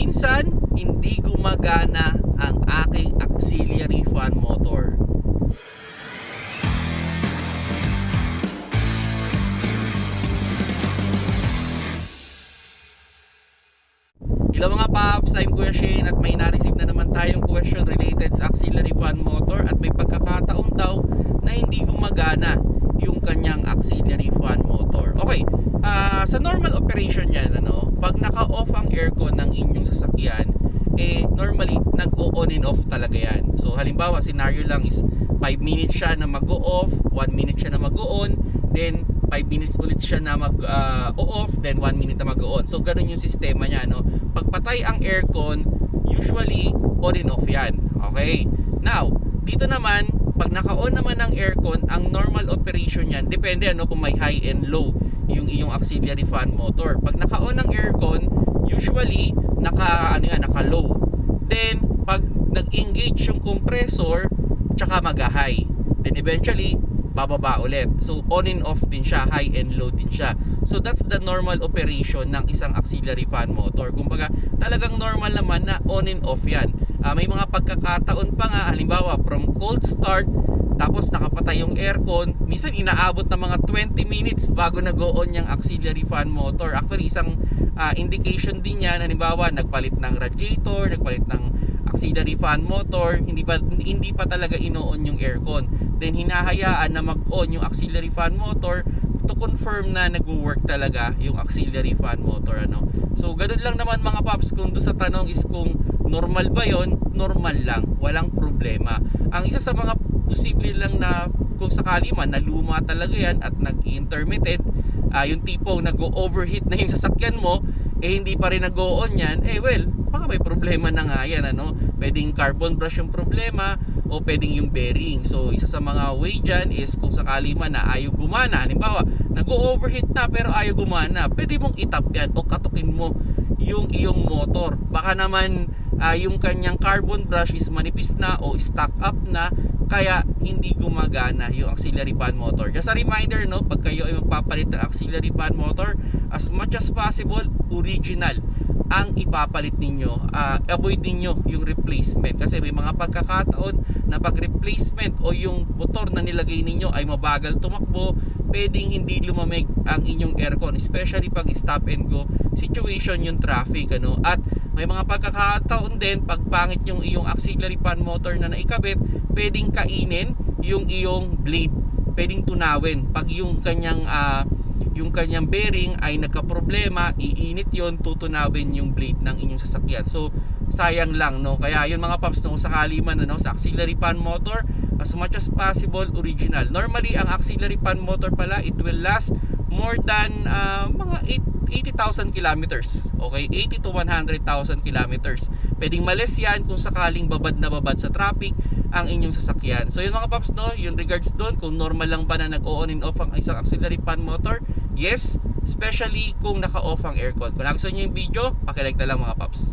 minsan hindi gumagana ang aking auxiliary fan motor. Hello mga paps, I'm Kuya Shane at may na-receive na naman tayong question related sa auxiliary fan motor at may pagkakataon daw na hindi gumagana yung kanyang auxiliary fan motor. Okay, ah, sa normal operation yan, ano, pag naka-off ang aircon ng inyong sasakyan, eh normally nag-o-on and off talaga yan. So halimbawa, scenario lang is 5 minutes siya na mag-o-off, 1 minute siya na mag-o-on, then 5 minutes ulit siya na mag-off, then 1 minute na mag-on. So, ganun yung sistema niya, no? Pagpatay ang aircon, usually, on and off yan. Okay? Now, dito naman, pag naka-on naman ang aircon, ang normal operation yan, depende ano kung may high and low yung iyong auxiliary fan motor. Pag naka-on ang aircon, usually, naka, ano yan, naka-low. Then, pag nag-engage yung compressor, tsaka mag-high. Then eventually, bababa ulit. So on and off din siya, high and low din siya. So that's the normal operation ng isang auxiliary fan motor. Kumbaga, talagang normal naman na on and off 'yan. Ah, may mga pagkakataon pa nga halimbawa from cold start tapos nakapatay yung aircon, minsan inaabot ng mga 20 minutes bago nag-on yung auxiliary fan motor. Actually, isang ah, indication din yan, halimbawa, nagpalit ng radiator, nagpalit ng auxiliary fan motor, hindi pa hindi pa talaga ino-on yung aircon. Then hinahayaan na mag-on yung auxiliary fan motor to confirm na nagwo-work talaga yung auxiliary fan motor ano. So ganun lang naman mga paps kung do sa tanong is kung normal ba 'yon? Normal lang, walang problema. Ang isa sa mga posible lang na kung sakali man na luma talaga yan at nag-intermittent, ah, yung tipong nag-overheat na yung sasakyan mo, eh hindi pa rin nag-on yan, eh well, baka may problema na nga yan, ano? Pwedeng carbon brush yung problema o pwedeng yung bearing. So, isa sa mga way dyan is kung sakali man na ayaw gumana, halimbawa, nag-overheat na pero ayaw gumana, pwede mong itap yan o katukin mo yung iyong motor. Baka naman ah, yung kanyang carbon brush is manipis na o stuck up na kaya hindi gumagana yung auxiliary fan motor. Just a reminder no, pag kayo ay magpapalit ng auxiliary fan motor, as much as possible original ang ipapalit ninyo. Ah, avoid ninyo yung replacement kasi may mga pagkakataon na pag replacement o yung motor na nilagay ninyo ay mabagal tumakbo, pwedeng hindi lumamig ang inyong aircon, especially pag stop and go situation yung traffic ano. At may mga pagkakataon din pag pangit yung iyong auxiliary fan motor na naikabit, pwedeng kainin yung iyong blade. Pwedeng tunawin pag yung kanyang ah, yung kanyang bearing ay nagka-problema, iinit yon tutunawin yung blade ng inyong sasakyan. So, sayang lang, no? Kaya yun mga paps, no, sakali man, ano, sa auxiliary fan motor, as much as possible, original. Normally, ang auxiliary fan motor pala, it will last more than ah, mga 8 80,000 kilometers. Okay? 80 to 100,000 kilometers. Pwedeng malis yan kung sakaling babad na babad sa traffic ang inyong sasakyan. So yun mga paps no, yung regards doon kung normal lang ba na nag-on and off ang isang auxiliary fan motor? Yes, especially kung naka-off ang aircon. Kung nagustuhan niyo yung video, paki-like na lang mga paps.